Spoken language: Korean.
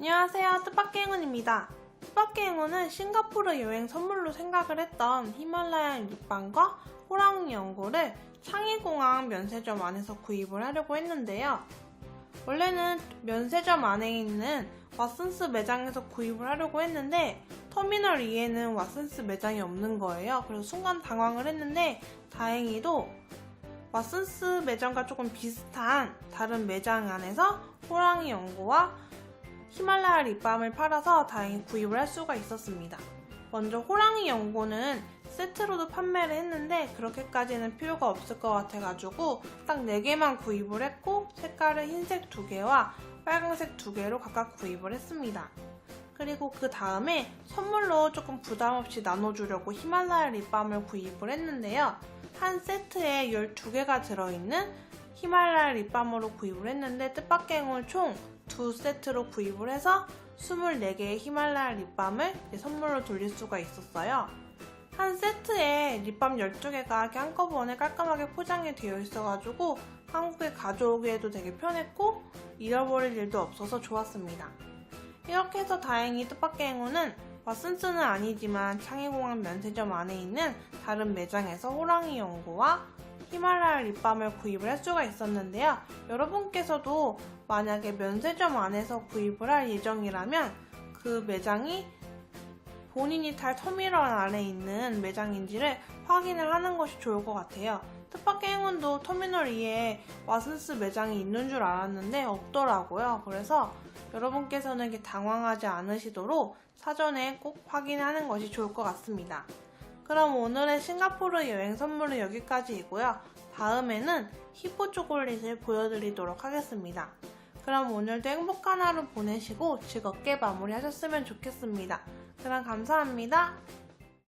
안녕하세요. 뜻밖행운입니다. 뜻밖행운은 싱가포르 여행 선물로 생각을 했던 히말라야 립밤과 호랑이 연고를 창의공항 면세점 안에서 구입을 하려고 했는데요. 원래는 면세점 안에 있는 왓슨스 매장에서 구입을 하려고 했는데 터미널 2에는 왓슨스 매장이 없는 거예요. 그래서 순간 당황을 했는데 다행히도 왓슨스 매장과 조금 비슷한 다른 매장 안에서 호랑이 연고와 히말라야 립밤을 팔아서 다행히 구입을 할 수가 있었습니다. 먼저 호랑이 연고는 세트로도 판매를 했는데 그렇게까지는 필요가 없을 것 같아가지고 딱 4개만 구입을 했고 색깔은 흰색 2개와 빨간색 2개로 각각 구입을 했습니다. 그리고 그 다음에 선물로 조금 부담 없이 나눠주려고 히말라야 립밤을 구입을 했는데요. 한 세트에 12개가 들어있는 히말라야 립밤으로 구입을 했는데 뜻밖행을 총 두 세트로 구입을 해서 24개의 히말라야 립밤을 선물로 돌릴 수가 있었어요. 한 세트에 립밤 12개가 이렇게 한꺼번에 깔끔하게 포장이 되어 있어가지고 한국에 가져오기에도 되게 편했고 잃어버릴 일도 없어서 좋았습니다. 이렇게 해서 다행히 뜻밖의 행운은 왓슨스는 아니지만 창의공항 면세점 안에 있는 다른 매장에서 호랑이 연고와 히말라야 립밤을 구입을 할 수가 있었는데요. 여러분께서도 만약에 면세점 안에서 구입을 할 예정이라면 그 매장이 본인이 탈 터미널 안에 있는 매장인지를 확인을 하는 것이 좋을 것 같아요. 뜻밖의 행운도 터미널 2에 왓슨스 매장이 있는 줄 알았는데 없더라고요. 그래서 여러분께서는 당황하지 않으시도록 사전에 꼭 확인하는 것이 좋을 것 같습니다. 그럼 오늘의 싱가포르 여행 선물은 여기까지이고요. 다음에는 히포 초콜릿을 보여드리도록 하겠습니다. 그럼 오늘도 행복한 하루 보내시고 즐겁게 마무리하셨으면 좋겠습니다. 그럼 감사합니다.